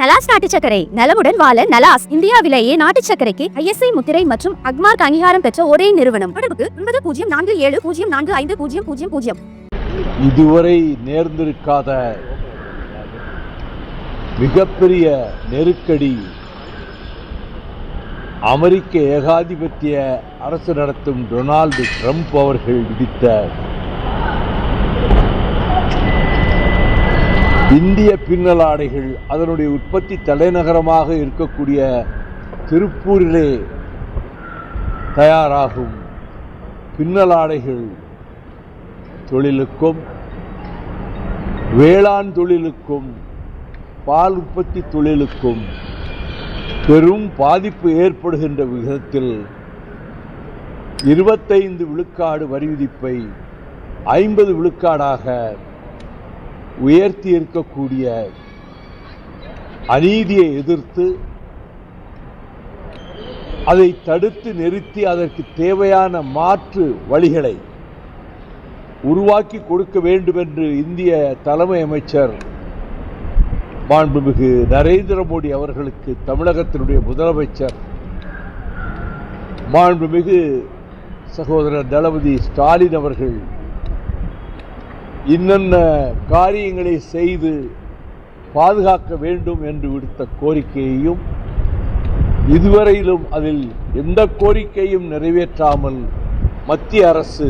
நலாஸ் நாட்டு சக்கரை நலமுடன் வாழ நலாஸ் இந்தியாவிலேயே நாட்டு சக்கரைக்கு ஐஎஸ்ஐ முத்திரை மற்றும் அக்மார்க் அங்கீகாரம் பெற்ற ஒரே நிறுவனம். தொடர்புக்கு ஒன்பது பூஜ்ஜியம் நான்கு ஏழு பூஜ்ஜியம் நான்கு ஐந்து பூஜ்ஜியம் பூஜ்ஜியம் பூஜ்ஜியம். இதுவரை நேர்ந்திருக்காத மிகப்பெரிய நெருக்கடி அமெரிக்க ஏகாதிபத்திய அரசு நடத்தும் டொனால்டு ட்ரம்ப் அவர்கள் விதித்த இந்திய பின்னலாடைகள் அதனுடைய உற்பத்தி தலைநகரமாக இருக்கக்கூடிய திருப்பூரிலே தயாராகும் பின்னலாடைகள் தொழிலுக்கும் வேளாண் தொழிலுக்கும் பால் உற்பத்தி தொழிலுக்கும் பெரும் பாதிப்பு ஏற்படுகின்ற விதத்தில் இருபத்தைந்து விழுக்காடு வரி விதிப்பை ஐம்பது விழுக்காடாக உயர்த்தி இருக்கக்கூடிய அநீதியை எதிர்த்து அதை தடுத்து நிறுத்தி அதற்கு தேவையான மாற்று வழிகளை உருவாக்கி கொடுக்க வேண்டும் என்று இந்திய தலைமை அமைச்சர் மாண்புமிகு நரேந்திர மோடி அவர்களுக்கு தமிழகத்தினுடைய முதலமைச்சர் மாண்புமிகு சகோதரர் தளபதி ஸ்டாலின் அவர்கள் இன்னென்ன காரியங்களை செய்து பாதுகாக்க வேண்டும் என்று விடுத்த கோரிக்கையையும் இதுவரையிலும் அதில் எந்த கோரிக்கையும் நிறைவேற்றாமல் மத்திய அரசு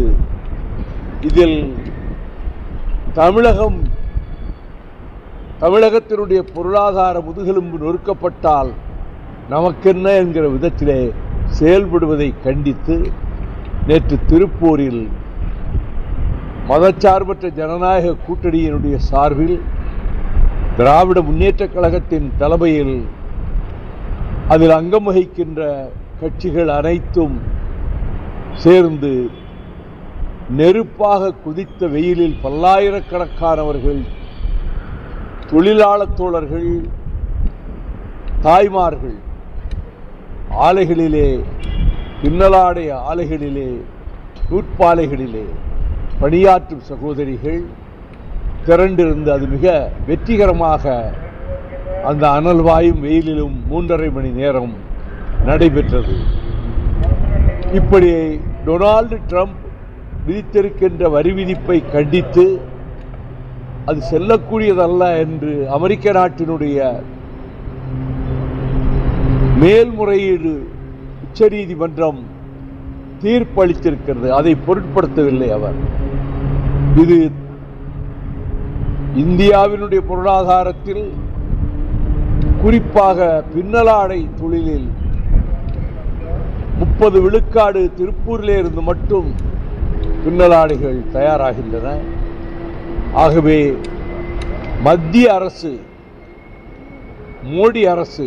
இதில் தமிழகம் தமிழகத்தினுடைய பொருளாதார முதுகெலும்பு நொறுக்கப்பட்டால் நமக்கென்ன என்கிற விதத்திலே செயல்படுவதை கண்டித்து நேற்று திருப்பூரில் மதச்சார்பற்ற ஜனநாயக கூட்டணியினுடைய சார்பில் திராவிட முன்னேற்றக் கழகத்தின் தலைமையில் அதில் அங்கம் வகிக்கின்ற கட்சிகள் அனைத்தும் சேர்ந்து நெருப்பாக குதித்த வெயிலில் பல்லாயிரக்கணக்கானவர்கள் தொழிலாளத் தோழர்கள் தாய்மார்கள் ஆலைகளிலே பின்னலாடை ஆலைகளிலே நூற்பாலைகளிலே பணியாற்றும் சகோதரிகள் திரண்டிருந்து அது மிக வெற்றிகரமாக அந்த அனல் வாயும் வெயிலிலும் மூன்றரை மணி நேரம் நடைபெற்றது. இப்படி டொனால்டு ட்ரம்ப் விதித்திருக்கின்ற வரி விதிப்பை கண்டித்து அது செல்லக்கூடியதல்ல என்று அமெரிக்க நாட்டினுடைய மேல்முறையீடு உச்சநீதிமன்றம் தீர்ப்பளித்திருக்கிறது. அதை பொருட்படுத்தவில்லை அவர். இது இந்தியாவினுடைய பொருளாதாரத்தில் குறிப்பாக பின்னலாடை தொழிலில் முப்பது விழுக்காடு திருப்பூரிலே இருந்து மட்டும் பின்னலாடைகள் தயாராகின்றன. ஆகவே மத்திய அரசு மோடி அரசு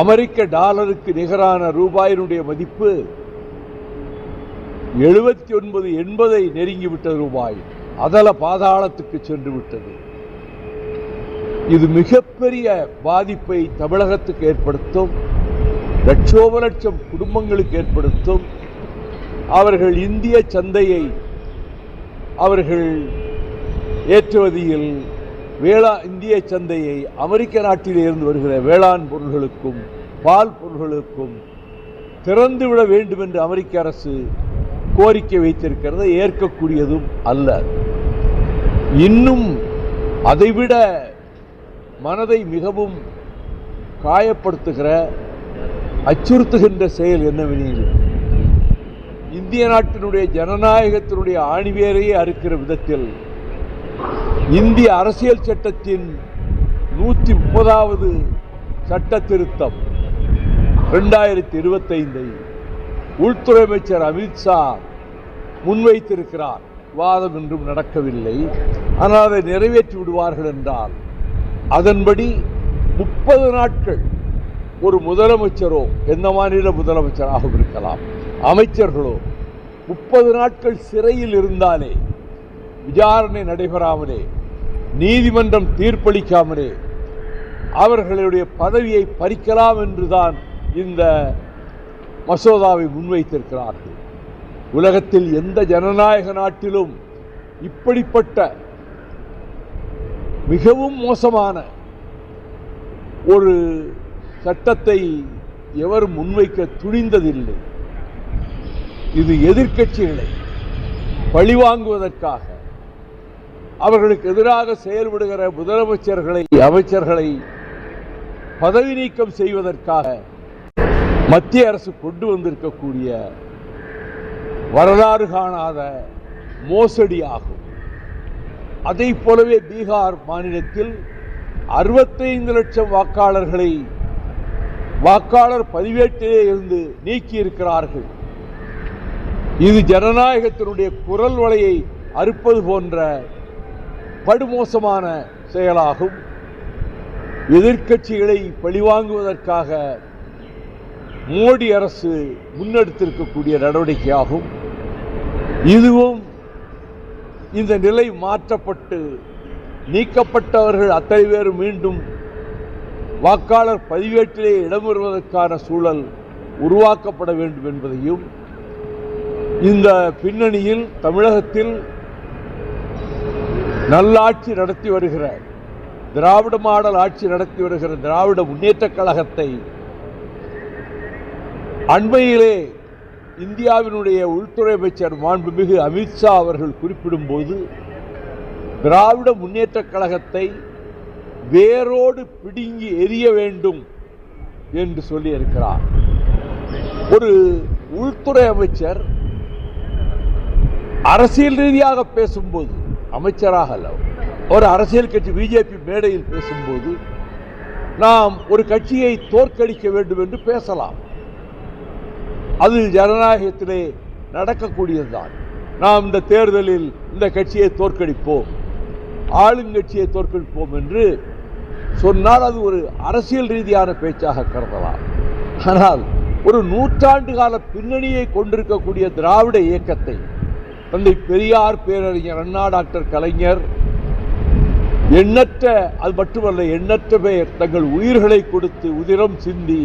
அமெரிக்க டாலருக்கு நிகரான ரூபாயினுடைய மதிப்பு எழுபத்தி ஒன்பது எண்பதை நெருங்கிவிட்டது ரூபாய். அதல பாதாளத்துக்கு சென்று விட்டது. இது மிகப்பெரிய பாதிப்பை தமிழகத்துக்கு ஏற்படுத்தும். லட்சோப லட்சம் குடும்பங்களுக்கு ஏற்படுத்தும். அவர்கள் இந்திய சந்தையை அவர்கள் ஏற்றுமதியில் வேளா இந்திய சந்தையை அமெரிக்க நாட்டில் இருந்து வருகிற வேளாண் பொருள்களுக்கும் பால் பொருள்களுக்கும் திறந்துவிட வேண்டும் என்று அமெரிக்க அரசு கோரிக்கை வைத்திருக்கிறது ஏற்கக்கூடியதும் அல்ல. இன்னும் அதைவிட மனதை மிகவும் காயப்படுத்துகிற அச்சுறுத்துகின்ற செயல் என்னவெனில் இந்திய நாட்டினுடைய ஜனநாயகத்தினுடைய ஆணிவேரையே அறுக்கிற விதத்தில் இந்திய அரசியல் சட்டத்தின் நூற்றி முப்பதாவது சட்ட திருத்தம் ரெண்டாயிரத்தி இருபத்தைந்தை உள்துறை அமைச்சர் அமித்ஷா முன்வைத்திருக்கிறார். வாதம் என்றும் நடக்கவில்லை. ஆனால் அதை நிறைவேற்றி விடுவார்கள் என்றால் அதன்படி முப்பது நாட்கள் ஒரு முதலமைச்சரோ எந்த மாநில முதலமைச்சராகவும் இருக்கலாம் அமைச்சர்களோ முப்பது நாட்கள் சிறையில் இருந்தாலே விசாரணை நடைபெறாமலே நீதிமன்றம் தீர்ப்பளிக்காமலே அவர்களுடைய பதவியை பறிக்கலாம் என்றுதான் இந்த மசோதாவை முன்வைத்திருக்கிறார்கள். உலகத்தில் எந்த ஜனநாயக நாட்டிலும் இப்படிப்பட்ட மிகவும் மோசமான ஒரு சட்டத்தை எவர் முன்வைக்க துணிந்ததில்லை. இது எதிர்க்கட்சிகளை பழிவாங்குவதற்காக அவர்களுக்கு எதிராக செயல்படுகிற முதலமைச்சர்களை அமைச்சர்களை பதவி நீக்கம் செய்வதற்காக மத்திய அரசு கொண்டு வந்திருக்கக்கூடிய வரலாறு காணாத மோசடி ஆகும் அதை போலவே பீகார் மாநிலத்தில் அறுபத்தைந்து லட்சம் வாக்காளர்களை வாக்காளர் பதிவேட்டிலே இருந்து நீக்கி இருக்கிறார்கள் இது ஜனநாயகத்தினுடைய குரல் வலையை அறுப்பது போன்ற படுமோசமான செயலாகும். எதிர்க்கட்சிகளை பழிவாங்குவதற்காக மோடி அரசு முன்னெடுத்திருக்கக்கூடிய நடவடிக்கையாகும். இதுவும் இந்த நிலை மாற்றப்பட்டு நீக்கப்பட்டவர்கள் அத்தனை பேர் மீண்டும் வாக்காளர் பதிவேட்டிலே இடம்பெறுவதற்கான சூழல் உருவாக்கப்பட வேண்டும் என்பதையும் இந்த பின்னணியில் தமிழகத்தில் நல்லாட்சி நடத்தி வருகிற திராவிட மாடல் ஆட்சி நடத்தி வருகிற திராவிட முன்னேற்றக் கழகத்தை அண்மையிலே இந்தியாவினுடைய உள்துறை அமைச்சர் மாண்புமிகு அமித்ஷா அவர்கள் குறிப்பிடும்போது திராவிட முன்னேற்றக் கழகத்தை வேரோடு பிடுங்கி எரிய வேண்டும் என்று சொல்லியிருக்கிறார். ஒரு உள்துறை அமைச்சர் அரசியல் ரீதியாக பேசும்போது அமைச்சராக அல்ல ஒரு அரசியல் கட்சி பிஜேபி மேடையில் பேசும்போது நாம் ஒரு கட்சியை தோற்கடிக்க வேண்டும் என்று பேசலாம். அது ஜனநாயகத்திலே நடக்கக்கூடியதுதான். நாம் இந்த தேர்தலில் இந்த கட்சியை தோற்கடிப்போம். ஆளுங்கட்சியை தோற்கடிப்போம் என்று சொன்னால் அது ஒரு அரசியல் ரீதியான பேச்சாக கருதலாம். ஆனால் ஒரு நூற்றாண்டு கால பின்னணியை கொண்டிருக்கக்கூடிய திராவிட இயக்கத்தை தந்தை பெரியார் பேரறிஞர் அண்ணா டாக்டர் கலைஞர் எண்ணற்ற அது மட்டுமல்ல எண்ணற்ற பேர் தங்கள் உயிர்களை கொடுத்து உதிரம் சிந்தி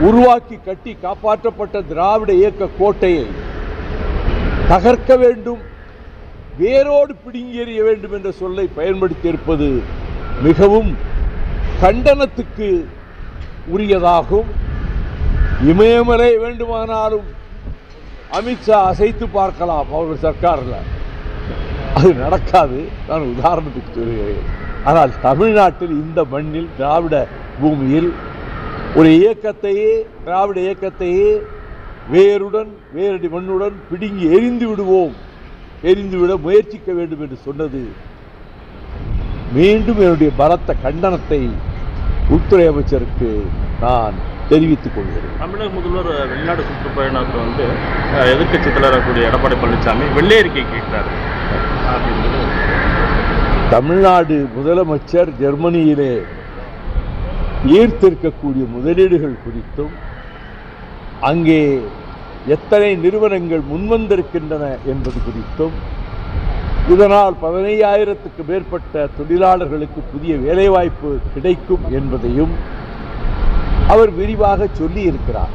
உருவாக்கி கட்டி காப்பாற்றப்பட்ட திராவிட இயக்க கோட்டையை தகர்க்க வேண்டும் வேரோடு பிடுங்கெறிய வேண்டும் என்ற சொல்லை பயன்படுத்தியிருப்பது மிகவும் கண்டனத்துக்கு உரியதாகும். இமயமலை வேண்டுமானாலும் அமித்ஷா அசைத்து பார்க்கலாம் அவர்கள் சர்க்காரில். அது நடக்காது. நான் உதாரணத்துக்கு சொல்கிறேன். ஆனால் தமிழ்நாட்டில் இந்த மண்ணில் திராவிட பூமியில் ஒரு இயக்கத்தையே திராவிட இயக்கத்தையே வேருடன் வேரடி மண்ணுடன் பிடுங்கி எரிந்து விடுவோம். எரிந்துவிட முயற்சிக்க வேண்டும் என்று சொன்னது. மீண்டும் என்னுடைய பலத்த கண்டனத்தை உள்துறை அமைச்சருக்கு நான் தெரிவித்துக் கொள்கிறேன். தமிழக முதல்வர் வெளிநாடு சுற்றுப்பயணத்தை வந்து அஹ், எதிர்க்கட்சி தலைவராகக்கூடிய எடப்பாடி பழனிசாமி வெள்ளை அறிக்கை கேட்டார். தமிழ்நாடு முதலமைச்சர் ஜெர்மனியிலே ஈர்த்திருக்கக்கூடிய முதலீடுகள் குறித்தும் அங்கே எத்தனை நிறுவனங்கள் முன்வந்திருக்கின்றன என்பது குறித்தும் இதனால் பதினையாயிரத்துக்கு மேற்பட்ட தொழிலாளர்களுக்கு புதிய வேலைவாய்ப்பு கிடைக்கும் என்பதையும் அவர் விரிவாக சொல்லி இருக்கிறார்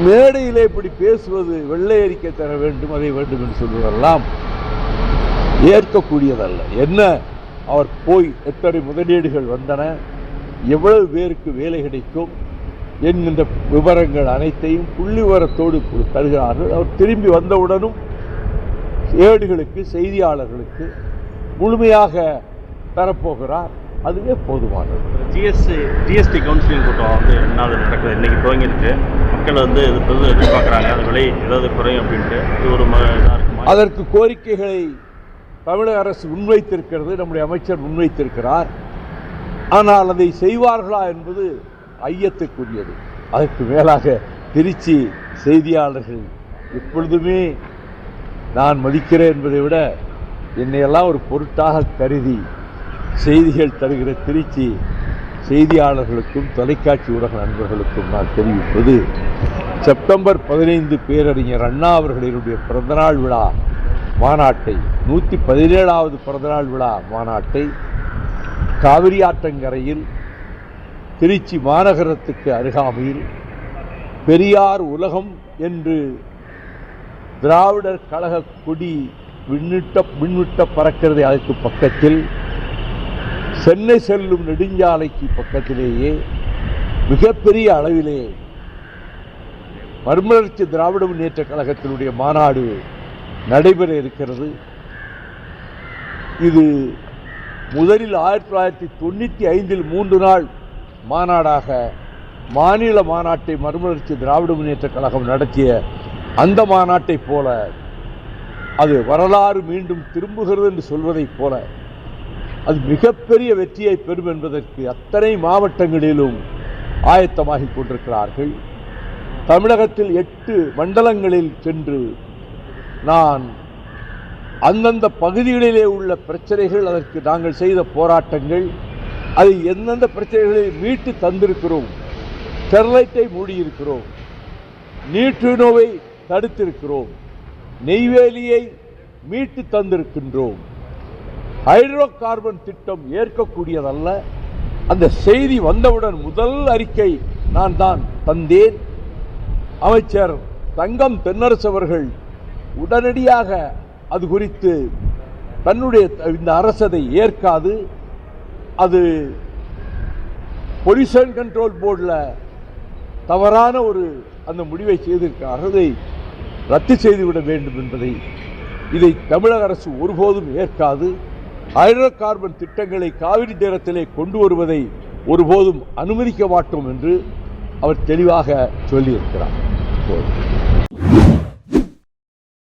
மேடையிலே இப்படி பேசுவது வெள்ளை அறிக்கை தர வேண்டும் அதை வேண்டும் என்று சொல்வதெல்லாம் ஏற்கக்கூடியதல்ல. என்ன? அவர் போய் எத்தனை முதலீடுகள் வந்தன? எவ்வளவு பேருக்கு வேலை கிடைக்கும் என்கின்ற விவரங்கள் அனைத்தையும் புள்ளி விவரத்தோடு கு- தருகிறார்கள். அவர் திரும்பி வந்தவுடனும் ஏடுகளுக்கு செய்தியாளர்களுக்கு முழுமையாக தரப்போகிறார். அதுவே போதுமானது. ஜிஎஸ்டி ஜிஎஸ்டி கவுன்சிலிங் கூட்டம் வந்து நாள் நடக்குது. இன்னைக்கு துவங்கிருக்கு மக்கள் வந்து இது எதிர்பார்க்குறாங்க? அது விலை ஏதாவது குறையும் அப்படின்ட்டு. இது ஒரு அதற்கு கோரிக்கைகளை தமிழக அரசு முன்வைத்திருக்கிறது. நம்முடைய அமைச்சர் முன்வைத்திருக்கிறார். ஆனால் அதை செய்வார்களா என்பது ஐயத்துக்குரியது. அதற்கு மேலாக திருச்சி செய்தியாளர்கள் எப்பொழுதுமே நான் மதிக்கிறேன் என்பதை விட என்னையெல்லாம் ஒரு பொருட்டாக கருதி செய்திகள் தருகிற திருச்சி செய்தியாளர்களுக்கும் தொலைக்காட்சி ஊடக நண்பர்களுக்கும் நான் தெரிவிப்பது செப்டம்பர் பதினைந்து பேரறிஞர் அண்ணா அவர்களினுடைய பிறந்தநாள் விழா மாநாட்டை நூற்றி பதினேழாவது பிறந்தநாள் விழா மாநாட்டை காவிரி ஆற்றங்கரையில் திருச்சி மாநகரத்துக்கு அருகாமையில் பெரியார் உலகம் என்று திராவிடர் கழக கொடி விண்ணிட்ட விண்விட்ட பறக்கிறது அதற்கு பக்கத்தில் சென்னை செல்லும் நெடுஞ்சாலைக்கு பக்கத்திலேயே மிகப்பெரிய அளவிலே மறுமலர்ச்சி திராவிட முன்னேற்ற கழகத்தினுடைய மாநாடு நடைபெற இருக்கிறது. இது முதலில் ஆயிரத்தி தொள்ளாயிரத்தி தொண்ணூற்றி ஐந்தில் மூன்று நாள் மாநாடாக மாநில மாநாட்டை மறுமலர்ச்சி திராவிட முன்னேற்ற கழகம் நடத்திய அந்த மாநாட்டைப் போல அது வரலாறு மீண்டும் திரும்புகிறது என்று சொல்வதைப் போல அது மிகப்பெரிய வெற்றியை பெறும் என்பதற்கு அத்தனை மாவட்டங்களிலும் ஆயத்தமாகிக் கொண்டிருக்கிறார்கள். தமிழகத்தில் எட்டு மண்டலங்களில் சென்று நான் அந்தந்த பகுதிகளிலே உள்ள பிரச்சனைகள் அதற்கு நாங்கள் செய்த போராட்டங்கள் அதை எந்தெந்த பிரச்சனைகளை மீட்டு தந்திருக்கிறோம் ஸ்டெர்லைட்டை மூடியிருக்கிறோம் நீட்ரினோவை தடுத்திருக்கிறோம் நெய்வேலியை மீட்டு தந்திருக்கின்றோம். ஹைட்ரோ கார்பன் திட்டம் ஏற்கக்கூடியதல்ல. அந்த செய்தி வந்தவுடன் முதல் அறிக்கை நான் தான் தந்தேன். அமைச்சர் தங்கம் தென்னரசு அவர்கள் உடனடியாக அது குறித்து தன்னுடைய இந்த அரசதை ஏற்காது. அது பொல்யூஷன் கண்ட்ரோல் போர்டில் தவறான ஒரு அந்த முடிவை செய்திருக்கிறார்கள். அதை ரத்து செய்துவிட வேண்டும் என்பதை இதை தமிழக அரசு ஒருபோதும் ஏற்காது. ஹைட்ரோ கார்பன் திட்டங்களை காவிரி நேரத்திலே கொண்டு வருவதை ஒருபோதும் அனுமதிக்க மாட்டோம் என்று அவர் தெளிவாக சொல்லியிருக்கிறார். இப்போது